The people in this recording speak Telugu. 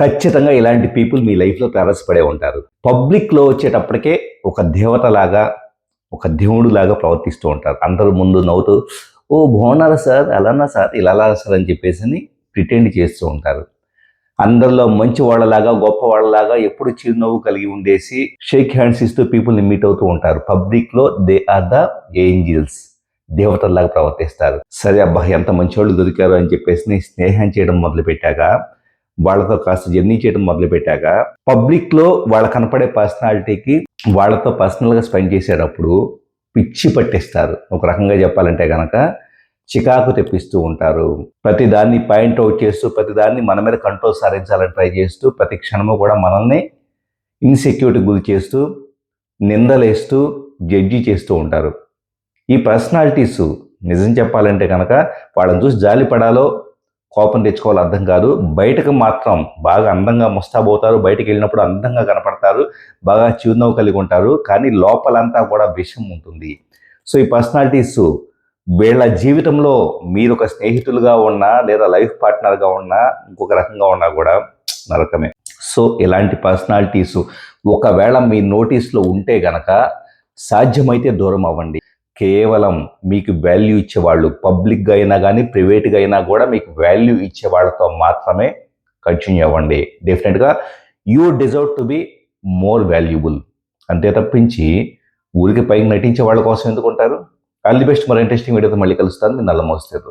ఖచ్చితంగా ఇలాంటి పీపుల్ మీ లైఫ్లో తారసపడే ఉంటారు. పబ్లిక్లో వచ్చేటప్పటికే ఒక దేవతలాగా ఒక దేవుడులాగా ప్రవర్తిస్తూ ఉంటారు. అందరూ ముందు నవ్వుతూ ఓ బాగున్నారా సార్? అలానా సార్? ఇలా సార్? అని చెప్పేసి అని ప్రిటెండ్ చేస్తూ ఉంటారు. అందరిలో మంచి వాళ్ళలాగా గొప్ప వాళ్ళలాగా ఎప్పుడు చిరునవ్వు కలిగి ఉండేసి షేక్ హ్యాండ్స్ ఇస్తూ పీపుల్ని మీట్ అవుతూ ఉంటారు. పబ్లిక్లో దే ఆర్ ద ఏంజిల్స్ దేవతల్లాగా ప్రవర్తిస్తారు. సరే అబ్బా ఎంత మంచి వాళ్ళు దొరికారు అని చెప్పేసి స్నేహం చేయడం మొదలు పెట్టాక వాళ్ళతో కాస్త జర్నీ చేయడం మొదలుపెట్టాక పబ్లిక్లో వాళ్ళ కనపడే పర్సనాలిటీకి వాళ్ళతో పర్సనల్గా స్పెండ్ చేసేటప్పుడు పిచ్చి పట్టేస్తారు. ఒక రకంగా చెప్పాలంటే కనుక చికాకు తెప్పిస్తూ ఉంటారు. ప్రతి దాన్ని పాయింట్ అవుట్ చేస్తూ ప్రతి దాన్ని మన మీద కంట్రోల్ సాధించాలని ట్రై చేస్తూ ప్రతి క్షణము కూడా మనల్ని ఇన్సెక్యూరిటీ గురి చేస్తూ నిందలేస్తూ జడ్జి చేస్తూ ఉంటారు. ఈ పర్సనాలిటీస్ నిజం చెప్పాలంటే కనుక వాళ్ళని చూసి జాలి పడాలో కోపం తెచ్చుకోవాలి అర్థం కాదు. బయటకు మాత్రం బాగా అందంగా ముస్తాబోతారు బయటకు వెళ్ళినప్పుడు అందంగా కనపడతారు. బాగా చిరునవ్వు కలిగి ఉంటారు. కానీ లోపలంతా కూడా విషం ఉంటుంది. సో ఈ పర్సనాలిటీస్ వీళ్ళ జీవితంలో మీరు ఒక స్నేహితులుగా ఉన్నా లేదా లైఫ్ పార్ట్నర్గా ఉన్నా ఇంకొక రకంగా ఉన్నా కూడా నరకమే. సో ఇలాంటి పర్సనాలిటీస్ ఒకవేళ మీ నోటీస్లో ఉంటే గనక సాధ్యమైతే దూరం అవ్వండి. కేవలం మీకు వాల్యూ ఇచ్చేవాళ్ళు పబ్లిక్గా అయినా కానీ ప్రైవేట్గా అయినా కూడా మీకు వాల్యూ ఇచ్చే వాళ్ళతో మాత్రమే కంటిన్యూ అవ్వండి. డెఫినెట్గా you deserve to be more valuable అంతే తప్పించి ఊరికి పైకి నటించే వాళ్ళ కోసం ఎందుకుంటారు ఆల్ ది బెస్ట్ మరి ఇంట్రెస్టింగ్ వీడియోతో మళ్ళీ కలుస్తాను. మీ నల్ల మోస్తారు